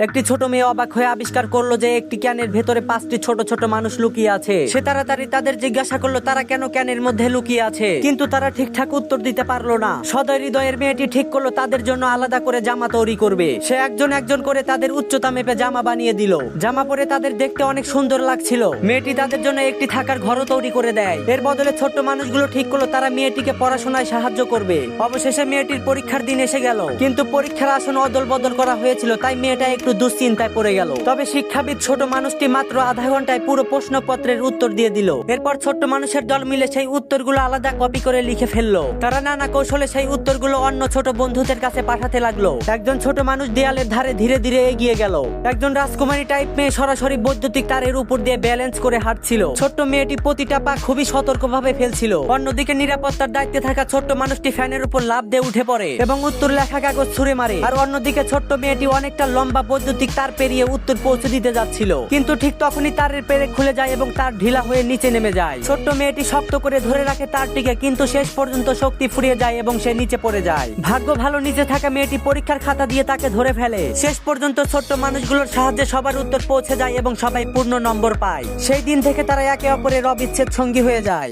একটি ছোট মেয়ে অবাক হয়ে আবিষ্কার করল যে একটি ক্যানের ভেতরে পাঁচটি ছোট ছোট মানুষ লুকিয়ে আছে। সে তাড়াতাড়ি তাদের জিজ্ঞাসা করল, তারা কেন ক্যানের মধ্যে লুকিয়ে আছে? কিন্তু তারা ঠিকঠাক উত্তর দিতে পারল না। সদয় হৃদয়ের মেয়েটি ঠিক করল, তাদের জন্য আলাদা করে জামা তৈরি করবে। সে একজন একজন করে তাদের উচ্চতা মেপে জামা বানিয়ে দিল। জামা পরে তাদের দেখতে অনেক সুন্দর লাগছিল। মেয়েটি তাদের জন্য একটি থাকার ঘরও তৈরি করে দেয়। এর বদলে ছোট্ট মানুষগুলো ঠিক করল, তারা মেয়েটিকে পড়াশোনায় সাহায্য করবে। অবশেষে মেয়েটির পরীক্ষার দিন এসে গেল। কিন্তু পরীক্ষার আসন অদল বদল করা হয়েছিল, তাই মেয়েটা একটু দুশ্চিন্তায় পড়ে গেল। তবে শিক্ষাবিদ ছোট মানুষটি মাত্র আধা ঘন্টায় পুরো প্রশ্নপত্রের উত্তর দিয়ে দিল। এরপর ছোট্ট মানুষের দল মিলে সেই উত্তরগুলো আলাদা কপি করে লিখে ফেলল। তারা নানা কৌশলে সেই উত্তরগুলো অন্য ছোট বন্ধুদের কাছে পাঠাতে লাগল। একজন ছোট মানুষ দেয়ালের ধারে ধীরে ধীরে এগিয়ে গেল। একজন রাজকুমারী টাইপ মেয়ে সরাসরি বৈদ্যুতিক তারের উপর দিয়ে ব্যালেন্স করে হাঁটছিল। ছোট্ট মেয়েটি প্রতিটা পা খুবই সতর্কভাবে ফেলছিল। অন্যদিকে নিরাপত্তার দায়িত্বে থাকা ছোট্ট মানুষটি ফ্যানের উপর লাভ দিয়ে উঠে পড়ে এবং উত্তর লেখা কাগজ ছুঁড়ে মারে। আর অন্যদিকে ছোট্ট মেয়েটি অনেকটা লম্বা বৈদ্যুতিক তার পেরিয়ে উত্তর পৌঁছে দিতে যাচ্ছিল। কিন্তু ঠিক তখনই তারের পেরে খুলে যায় এবং তার ঢিলা হয়ে নিচে নেমে যায়। ছোট্ট মেয়েটি শক্ত করে ধরে রাখে তারটিকে, কিন্তু শেষ পর্যন্ত শক্তি ফুরিয়ে যায় এবং সে নিচে পড়ে যায়। ভাগ্য ভালো, নিচে থাকা মেয়েটি পরীক্ষার খাতা দিয়ে তাকে ধরে ফেলে। শেষ পর্যন্ত ছোট্ট মানুষগুলোর সাহায্যে সবার উত্তর পৌঁছে যায় এবং সবাই পূর্ণ নম্বর পায়। সেই দিন থেকে তারা একে অপরের অবিচ্ছেদ সঙ্গী হয়ে যায়।